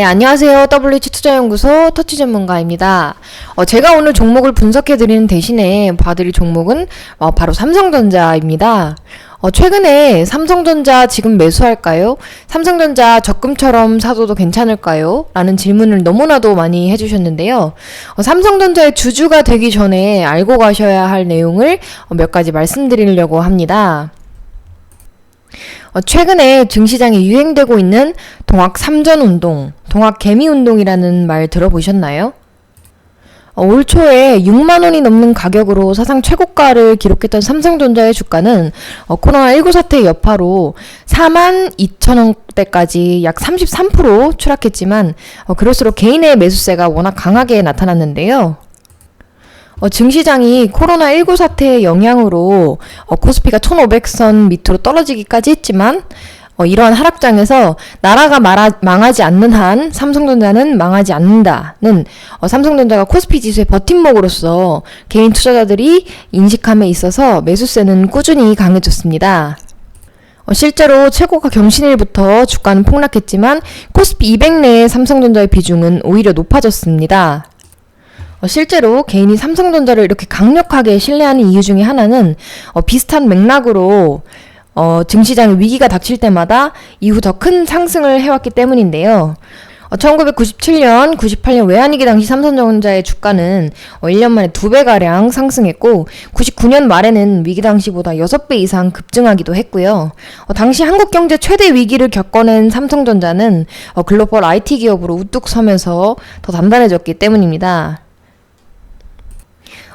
네, 안녕하세요. WH 투자연구소 터치 전문가입니다. 어, 제가 오늘 종목을 분석해 드리는 대신에 봐드릴 종목은 어, 바로 삼성전자입니다. 어, 최근에 삼성전자 지금 매수할까요? 삼성전자 적금처럼 사도 괜찮을까요? 라는 질문을 너무나도 많이 해주셨는데요. 어, 삼성전자의 주주가 되기 전에 알고 가셔야 할 내용을 어, 몇 가지 말씀드리려고 합니다. 어, 최근에 증시장에 유행되고 있는 동학 3전 운동, 동학 개미 운동이라는 말 들어보셨나요? 어, 올 초에 6만 원이 넘는 가격으로 사상 최고가를 기록했던 삼성전자의 주가는 어, 코로나19 사태 여파로 4만 2천 원대까지 약 33% 추락했지만 어, 그럴수록 개인의 매수세가 워낙 강하게 나타났는데요. 어, 증시장이 코로나19 사태의 영향으로 어, 코스피가 1500선 밑으로 떨어지기까지 했지만 어, 이러한 하락장에서 나라가 말하, 망하지 않는 한 삼성전자는 망하지 않는다는 어, 삼성전자가 코스피 지수의 버팀목으로서 개인 투자자들이 인식함에 있어서 매수세는 꾸준히 강해졌습니다. 어, 실제로 최고가 경신일부터 주가는 폭락했지만 코스피 200 내의 삼성전자의 비중은 오히려 높아졌습니다. 어, 실제로 개인이 삼성전자를 이렇게 강력하게 신뢰하는 이유 중에 하나는 어, 비슷한 맥락으로 어, 증시장의 위기가 닥칠 때마다 이후 더 큰 상승을 해왔기 때문인데요. 어, 1997년, 98년 외환위기 당시 삼성전자의 주가는 어, 1년 만에 2배가량 상승했고, 99년 말에는 위기 당시보다 6배 이상 급증하기도 했고요. 어, 당시 한국 경제 최대 위기를 겪어낸 삼성전자는 어, 글로벌 IT 기업으로 우뚝 서면서 더 단단해졌기 때문입니다.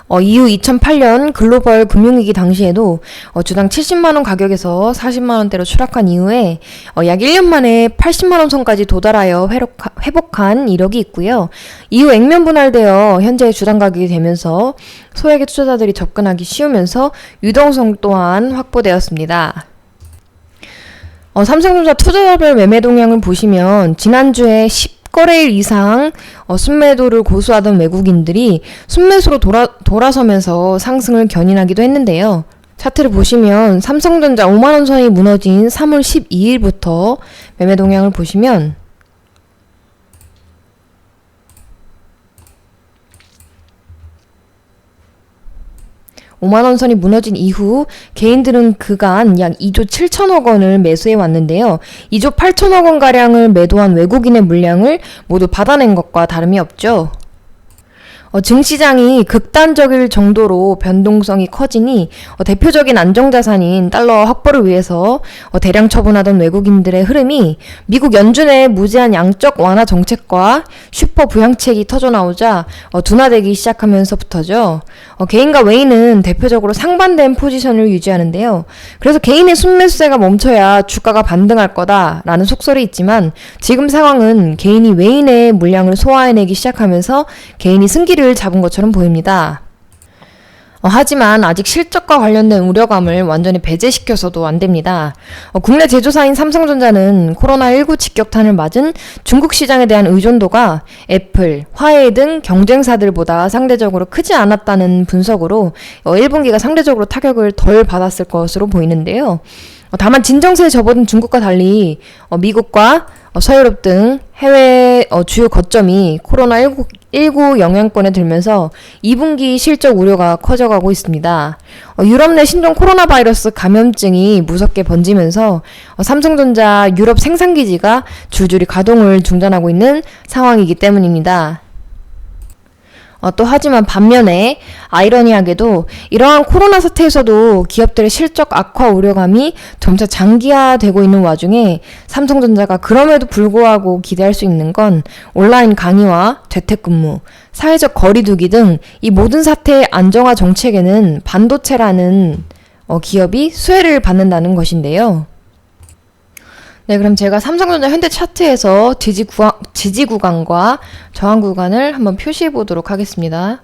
어, 이후 2008년 글로벌 금융위기 당시에도 어, 주당 70만원 가격에서 40만원대로 추락한 이후에 어, 약 1년 만에 80만원 선까지 도달하여 회복하, 회복한 이력이 있고요. 이후 액면 분할되어 현재의 주당 가격이 되면서 소액의 투자자들이 접근하기 쉬우면서 유동성 또한 확보되었습니다. 어, 삼성전자 투자별 매매 동향을 보시면 지난주에 10 10거래일 이상 어, 순매도를 고수하던 외국인들이 순매수로 돌아, 돌아서면서 상승을 견인하기도 했는데요. 차트를 보시면 삼성전자 5만원 선이 무너진 3월 12일부터 매매 동향을 보시면 5만원 선이 무너진 이후 개인들은 그간 약 2조 7천억 원을 매수해 왔는데요. 2조 8천억 원가량을 매도한 외국인의 물량을 모두 받아낸 것과 다름이 없죠. 어, 증시장이 극단적일 정도로 변동성이 커지니 어, 대표적인 안정자산인 달러 확보를 위해서 어, 대량 처분하던 외국인들의 흐름이 미국 연준의 무제한 양적 완화 정책과 슈퍼 부양책이 터져나오자 어, 둔화되기 시작하면서부터죠. 어, 개인과 외인은 대표적으로 상반된 포지션을 유지하는데요. 그래서 개인의 순매수세가 멈춰야 주가가 반등할 거다라는 속설이 있지만 지금 상황은 개인이 외인의 물량을 소화해내기 시작하면서 개인이 승기를 뿌리를 잡은 것처럼 보입니다. 어, 하지만 아직 실적과 관련된 우려감을 완전히 배제시켜서도 안 됩니다. 어, 국내 제조사인 삼성전자는 코로나19 직격탄을 맞은 중국 시장에 대한 의존도가 애플, 화웨이 등 경쟁사들보다 상대적으로 크지 않았다는 분석으로 어, 1분기가 상대적으로 타격을 덜 받았을 것으로 보이는데요. 어, 다만 진정세에 접어든 중국과 달리 어, 미국과 어, 서유럽 등 해외 어, 주요 거점이 코로나19 19 영향권에 들면서 2분기 실적 우려가 커져가고 있습니다. 어, 유럽 내 신종 코로나 바이러스 감염증이 무섭게 번지면서 어, 삼성전자 유럽 생산기지가 줄줄이 가동을 중단하고 있는 상황이기 때문입니다. 어, 또 하지만 반면에 아이러니하게도 이러한 코로나 사태에서도 기업들의 실적 악화 우려감이 점차 장기화되고 있는 와중에 삼성전자가 그럼에도 불구하고 기대할 수 있는 건 온라인 강의와 재택근무, 사회적 거리두기 등 이 모든 사태의 안정화 정책에는 반도체라는 어, 기업이 수혜를 받는다는 것인데요. 네, 그럼 제가 삼성전자 현대 차트에서 지지, 구간, 지지 구간과 저항 구간을 한번 표시해 보도록 하겠습니다.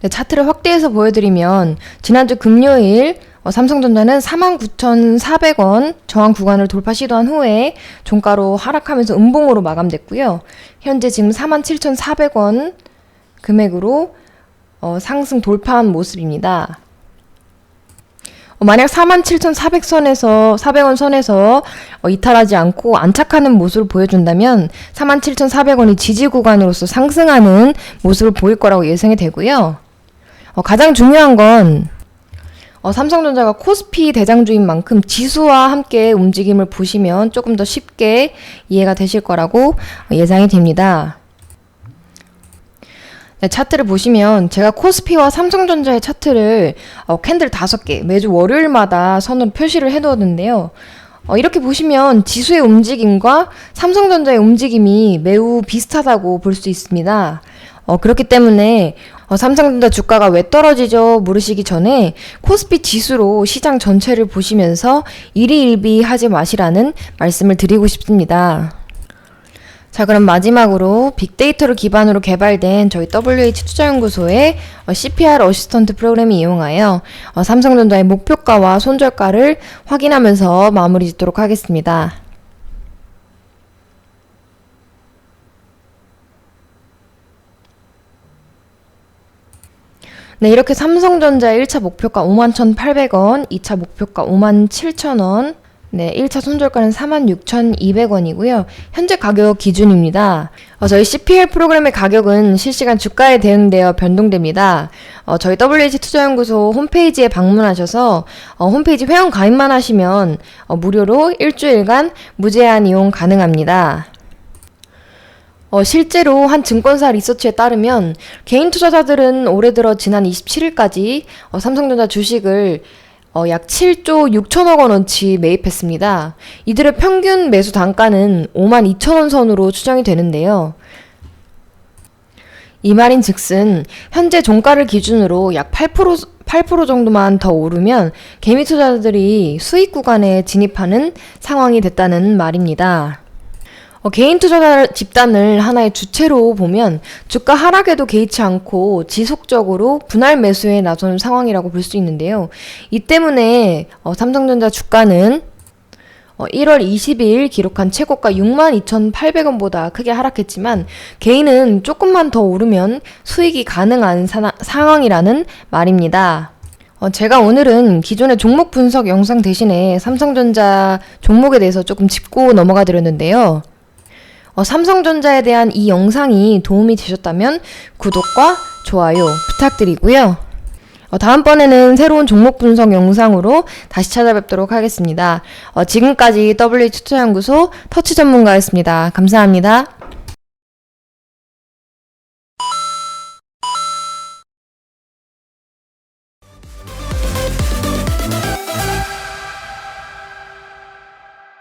네, 차트를 확대해서 보여드리면 지난주 금요일 어, 삼성전자는 49,400원 저항 구간을 돌파 시도한 후에 종가로 하락하면서 음봉으로 마감됐고요. 현재 지금 47,400원 금액으로 어, 상승 돌파한 모습입니다. 어, 만약 47,400선에서 400원 선에서 어, 이탈하지 않고 안착하는 모습을 보여준다면 47,400원이 지지 구간으로서 상승하는 모습을 보일 거라고 예상이 되고요. 어, 가장 중요한 건 어, 삼성전자가 코스피 대장주인 만큼 지수와 함께 움직임을 보시면 조금 더 쉽게 이해가 되실 거라고 예상이 됩니다. 네, 차트를 보시면 제가 코스피와 삼성전자의 차트를 어, 캔들 다섯 개 매주 월요일마다 선으로 표시를 해두었는데요. 어, 이렇게 보시면 지수의 움직임과 삼성전자의 움직임이 매우 비슷하다고 볼 수 있습니다. 어, 그렇기 때문에 어, 삼성전자 주가가 왜 떨어지죠? 물으시기 전에 코스피 지수로 시장 전체를 보시면서 일희일비 하지 마시라는 말씀을 드리고 싶습니다. 자, 그럼 마지막으로 빅데이터를 기반으로 개발된 저희 WH 투자연구소의 어, CPR 어시스턴트 프로그램을 이용하여 어, 삼성전자의 목표가와 손절가를 확인하면서 마무리 짓도록 하겠습니다. 네, 이렇게 삼성전자의 1차 목표가 51,800원, 2차 목표가 57,000원, 네, 1차 손절가는 46,200원이고요. 현재 가격 기준입니다. 어, 저희 CPL 프로그램의 가격은 실시간 주가에 대응되어 변동됩니다. 어, 저희 WH 투자연구소 홈페이지에 방문하셔서 어, 홈페이지 회원 가입만 하시면 어, 무료로 일주일간 무제한 이용 가능합니다. 어, 실제로 한 증권사 리서치에 따르면 개인 투자자들은 올해 들어 지난 27일까지 어, 삼성전자 주식을 어, 약 7조 6천억 원어치 매입했습니다. 이들의 평균 매수 단가는 5만 2천 원 선으로 추정이 되는데요. 이 말인 즉슨 현재 종가를 기준으로 약 8%, 8% 정도만 더 오르면 개미 투자자들이 수익 구간에 진입하는 상황이 됐다는 말입니다. 어, 개인 투자자 집단을 하나의 주체로 보면 주가 하락에도 개의치 않고 지속적으로 분할 매수에 나서는 상황이라고 볼 수 있는데요. 이 때문에 어, 삼성전자 주가는 어, 1월 22일 기록한 최고가 62,800원보다 크게 하락했지만 개인은 조금만 더 오르면 수익이 가능한 사, 상황이라는 말입니다. 어, 제가 오늘은 기존의 종목 분석 영상 대신에 삼성전자 종목에 대해서 조금 짚고 넘어가 드렸는데요. 어, 삼성전자에 대한 이 영상이 도움이 되셨다면 구독과 좋아요 부탁드리고요. 어, 다음번에는 새로운 종목 분석 영상으로 다시 찾아뵙도록 하겠습니다. 어, 지금까지 WH 투자연구소 터치 전문가였습니다. 감사합니다.